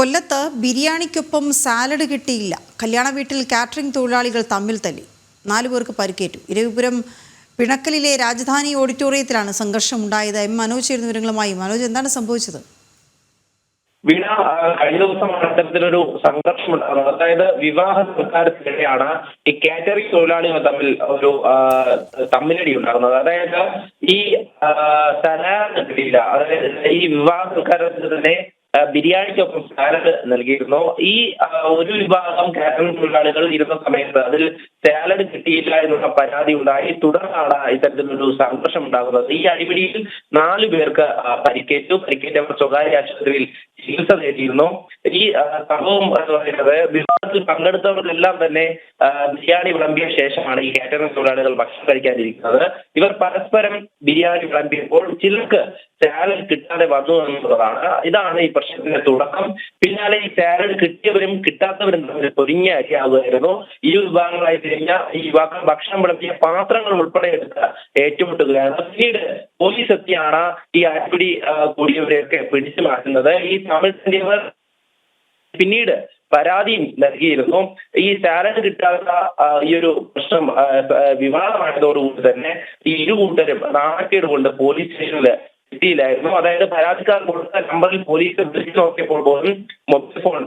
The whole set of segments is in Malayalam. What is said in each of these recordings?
കൊല്ലത്ത് ബിരിയാണിക്കൊപ്പം സാലഡ് കിട്ടിയില്ല. കല്യാണ വീട്ടിൽ കാറ്ററിംഗ് തൊഴിലാളികൾ തമ്മിൽ തല്ലി. നാലു പേർക്ക് പരിക്കേറ്റു. ഇരവിപുരം പിണക്കലിലെ രാജധാനി ഓഡിറ്റോറിയത്തിലാണ് സംഘർഷം ഉണ്ടായത് എം മനോജ് ചേരുന്ന വിവരങ്ങളുമായി. മനോജ് എന്താണ് സംഭവിച്ചത്? വീണ കഴിഞ്ഞ ദിവസമാണ് അത്തരത്തിലൊരു സംഘർഷം ഉണ്ടാകുന്നത് അതായത് വിവാഹ സംസ്കാരത്തിനിടെയാണ് ഈ കാറ്ററിംഗ് തൊഴിലാളികൾ തമ്മിൽ ഒരു തമ്മിലടി ഉണ്ടാകുന്നത്. അതായത് ഈ സലാഡ് കിട്ടിയില്ല. അതായത് ഈ വിവാഹ സംസ്കാരത്തിന് തന്നെ ബിരിയാണിക്കൊപ്പം സാലഡ് നൽകിയിരുന്നു. ഈ ഒരു വിഭാഗം കാറ്ററിംഗ് തൊഴിലാളികൾ ഇരുന്ന സമയത്ത് അതിൽ സാലഡ് കിട്ടിയില്ല എന്നുള്ള പരാതി ഉണ്ടായി. തുടർന്നാണ് ഇത്തരത്തിലൊരു സംഘർഷം ഉണ്ടാകുന്നത്. ഈ അടിപിടിയിൽ നാലു പേർക്ക് പരിക്കേറ്റു. പരിക്കേറ്റവർ സ്വകാര്യ ആശുപത്രിയിൽ ചികിത്സ നേടിയിരുന്നു ഈ സംഭവം എന്ന് പറയുന്നത് വിവാഹത്തിൽ പങ്കെടുത്തവർക്കെല്ലാം തന്നെ ബിരിയാണി വിളമ്പിയ ശേഷമാണ് ഈ കാറ്ററിംഗ് തൊഴിലാളികൾ ഭക്ഷണം കഴിക്കാനിരിക്കുന്നത്. ഇവർ പരസ്പരം ബിരിയാണി വിളമ്പിയപ്പോൾ ചിലർക്ക് സാലഡ് കിട്ടാതെ വന്നു എന്നുള്ളതാണ്. ഇതാണ് ഈ പ്രശ്നത്തിന്റെ തുടക്കം. പിന്നാലെ ഈ സാലഡ് കിട്ടിയവരും കിട്ടാത്തവരും തമ്മിൽ പൊരിഞ്ഞ അരിയാവുമായിരുന്നു ഈ വിഭാഗങ്ങളായി തിരിഞ്ഞ ഈ യുവാക്കൾ ഭക്ഷണം വിളമ്പിയ പാത്രങ്ങൾ ഉൾപ്പെടെ എടുത്ത് ഏറ്റുമുട്ടുകയാണ്. പിന്നീട് പോലീസ് എത്തിയാണ് ഈ അരിപിടി കൂടിയവരെയൊക്കെ പിടിച്ചു മാറ്റുന്നത്. ഈ തല്ലിയവർ പിന്നീട് പരാതിയും നൽകിയിരുന്നു. ഈ സാലഡ് കിട്ടാത്ത ഈ ഒരു പ്രശ്നം വിവാദമായതോടുകൂടി തന്നെ ഈ ഇരു കൂട്ടരും നാണക്കേട് കൊണ്ട് പോലീസ് സ്റ്റേഷനിൽ എത്തിയില്ലായിരുന്നു. അതായത് പരാതിക്കാർ കൊടുത്ത നമ്പറിൽ പോലീസ് വിളിച്ചു നോക്കിയപ്പോൾ പോലും മൊബൈൽ ഫോൺ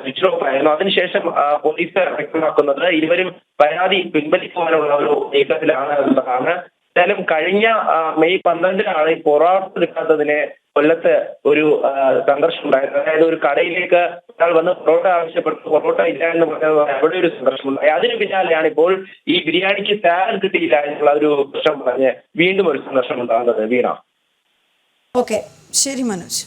സ്വിച്ച് ഓഫ് ആയിരുന്നു. അതിനുശേഷം പോലീസ് വ്യക്തമാക്കുന്നത് ഇരുവരും പരാതി പിൻവലിക്കുവാനുള്ള ഒരു നീക്കത്തിലാണ് എന്നതാണ് എന്തായാലും കഴിഞ്ഞ മെയ് പന്ത്രണ്ടിനാണ് ഈ പൊറാട്ട് എടുക്കാത്തതിന് കൊല്ലത്ത് ഒരു സംഘർഷം ഉണ്ടായത്. അതായത് ഒരു കടയിലേക്ക് ഒരാൾ വന്ന് പൊറോട്ട ആവശ്യപ്പെട്ടു. പൊറോട്ട ഇല്ല എന്ന് പറഞ്ഞത് അവിടെ ഒരു സംഘർഷം ഉണ്ടായി അതിന് പിന്നാലെയാണ് ഇപ്പോൾ ഈ ബിരിയാണിക്ക് സാലഡ് കിട്ടിയില്ല എന്നുള്ള ഒരു പ്രശ്നം പറഞ്ഞ് വീണ്ടും ഒരു സംഘർഷം ഉണ്ടാകുന്നത്. വീണ. ഓക്കെ. ശരി മനോജ്.